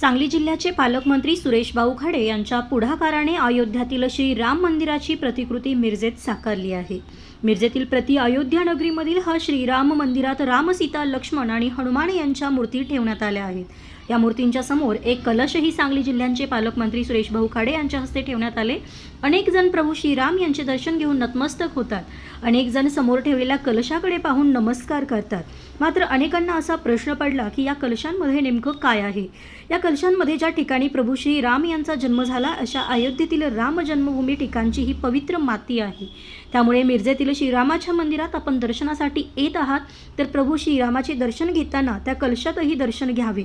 सांगली जिल्ह्याचे पालकमंत्री सुरेश भाऊ खाडे यांच्या पुढाकाराने अयोध्यातील श्री राम मंदिराची प्रतिकृती मिरजेत साकारली आहे. मिरजेतील प्रति अयोध्या नगरीमधील हा श्रीराम मंदिरात राम सीता लक्ष्मण आणि हनुमान यांच्या मूर्ती ठेवण्यात आल्या आहेत. या मूर्तींच्या समोर एक कलशही सांगली जिल्ह्यांचे पालकमंत्री सुरेश भाऊ खाडे यांच्या हस्ते ठेवण्यात आले. अनेक जण प्रभू श्रीराम यांचे दर्शन घेऊन नतमस्तक होतात. अनेक जण समोर ठेवलेल्या कलशाकडे पाहून नमस्कार करतात. मात्र अनेकांना असा प्रश्न पडला की या कलशांमध्ये नेमकं काय आहे? या कलशांमध्ये ज्या ठिकाणी प्रभू श्री राम यांचा जन्म झाला अशा अयोध्येतील राम जन्मभूमी ठिकाणची ही पवित्र माती आहे. त्यामुळे मिरजेतील श्रीरामाच्या मंदिरात आपण दर्शनासाठी येत आहात तर प्रभू श्रीरामाचे दर्शन घेताना त्या कलशातही दर्शन घ्यावे.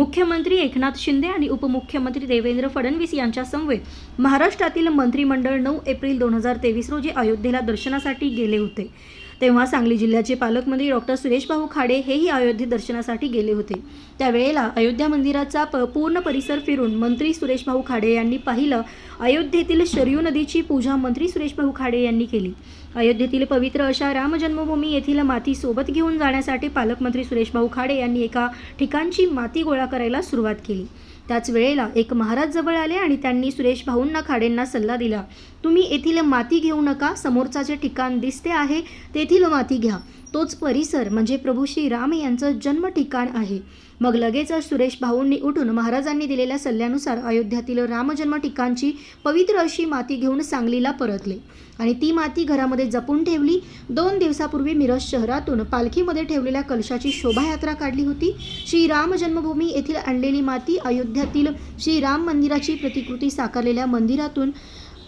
मुख्यमंत्री एकनाथ शिंदे आणि उपमुख्यमंत्री देवेंद्र फडणवीस यांच्यासमवेत महाराष्ट्रातील मंत्रिमंडळ नऊ एप्रिल दोन हजार तेवीस रोजी अयोध्येला दर्शनासाठी गेले होते. तेव्हा सांगली जिल्ह्याचे पालकमंत्री डॉक्टर सुरेशभाऊ खाडे हेही अयोध्ये दर्शनासाठी गेले होते. त्यावेळेला अयोध्या मंदिराचा प पूर्ण परिसर फिरून मंत्री सुरेशभाऊ खाडे यांनी पाहिलं अयोध्येतील शरयू नदीची पूजा मंत्री सुरेशभाऊ खाडे यांनी केली. अयोध्येतील पवित्र अशा रामजन्मभूमी येथील माती सोबत घेऊन जाण्यासाठी पालकमंत्री सुरेशभाऊ खाडे यांनी एका ठिकाणची माती गोळा करायला सुरुवात केली. त्याच वेळेला एक महाराज जवळ आले आणि त्यांनी सुरेश भाऊंना खाडेंना सल्ला दिला. तुम्ही येथील माती घेऊ नका समोरचा जे ठिकाण दिसते आहे तेथील माती घ्या. तोच परिसर म्हणजे प्रभू श्री राम यांचं जन्म ठिकाण आहे. मग लगेचच सुरेश भाऊंनी उठून महाराजांनी दिलेल्या सल्ल्यानुसार अयोध्यातील रामजन्म ठिकाणची पवित्र अशी माती घेऊन सांगलीला परतले. आणि ती माती घरामध्ये जपून ठेवली. दोन दिवसापूर्वी मिरज शहरातून पालखीमध्ये ठेवलेल्या कलशाची शोभायात्रा काढली होती. श्रीराम जन्मभूमी येथील आणलेली माती अयोध्या अयोध्यातील श्रीराम मंदिराची प्रतिकृती साकारलेल्या मंदिरातून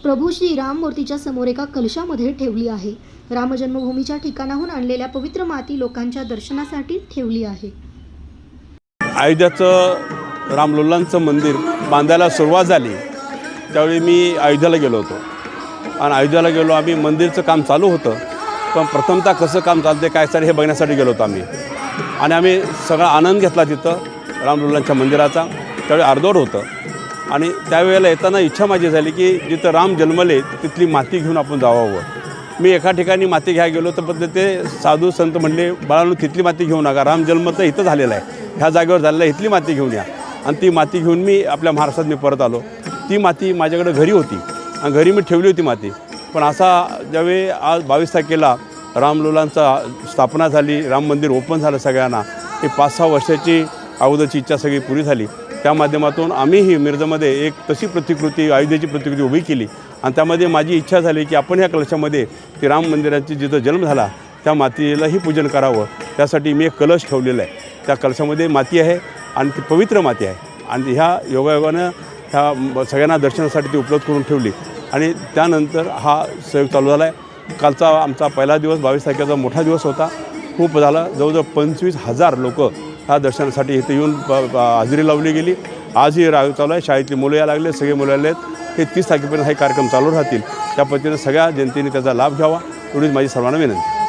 प्रभू श्रीराम मूर्तीच्या समोर एका कलशामध्ये ठेवली आहे. राम जन्मभूमीच्या ठिकाणाहून आणलेल्या पवित्र माती लोकांच्या दर्शनासाठी ठेवली आहे. अयोध्याचं रामलल्लांचं मंदिर बांधायला सुरुवात झाली. त्यावेळी मी अयोध्याला गेलो होतो. आणि अयोध्याला गेलो आम्ही मंदिरचं काम चालू होतं. पण प्रथमतः कसं काम चालते काय चालेल हे बघण्यासाठी गेलो होतो आम्ही. आणि आम्ही सगळा आनंद घेतला तिथं रामलल्लांच्या मंदिराचा. त्यावेळी अर्धवट होतं. आणि त्यावेळेला येताना इच्छा माझी झाली की जिथं राम जन्मले तिथली माती घेऊन आपण जावावं. मी एका ठिकाणी माती घ्या गेलो तर पण ते साधू संत म्हणले बाळांनो तिथली माती घेऊ नका. राम जन्म तर इथं झालेला आहे. ह्या जागेवर झालेला आहे. इथली माती घेऊन या. आणि ती माती घेऊन मी आपल्या महाराष्ट्रात मी परत आलो. ती माती माझ्याकडे घरी होती. आणि घरी मी ठेवली होती माती. पण असा ज्यावेळी आज बावीस तारखेला रामलोलांचा स्थापना झाली राम मंदिर ओपन झालं सगळ्यांना हे पाच सहा वर्षाची अगोदरची इच्छा सगळी पुरी झाली. त्या माध्यमातून आम्हीही मिरजमध्ये एक तशी प्रतिकृती अयोध्येची प्रतिकृती उभी केली. आणि त्यामध्ये माझी इच्छा झाली की आपण ह्या कलशामध्ये ते राम मंदिराची जिथं जन्म झाला त्या मातीलाही पूजन करावं. त्यासाठी मी एक कलश ठेवलेला आहे. त्या कलशामध्ये माती आहे आणि ती पवित्र माती आहे. आणि ह्या योगायोगानं ह्या सगळ्यांना दर्शनासाठी ती उपलब्ध करून ठेवली. आणि त्यानंतर हा सहयोग चालू झाला आहे. कालचा आमचा पहिला दिवस बावीस तारखेचा मोठा दिवस होता. खूप झाला. जवळजवळ पंचवीस हजार लोक ह्या दर्शनासाठी इथे येऊन हजेरी लावली गेली. आजही राग चालू आहे. शाळेतली मुलं या लागले सगळे मुलं आले आहेत. हे तीस तारखेपर्यंत हे कार्यक्रम चालू राहतील. त्या पद्धतीनं सगळ्या जनतेने त्याचा लाभ घ्यावा. एवढीच माझी सर्वांना विनंती.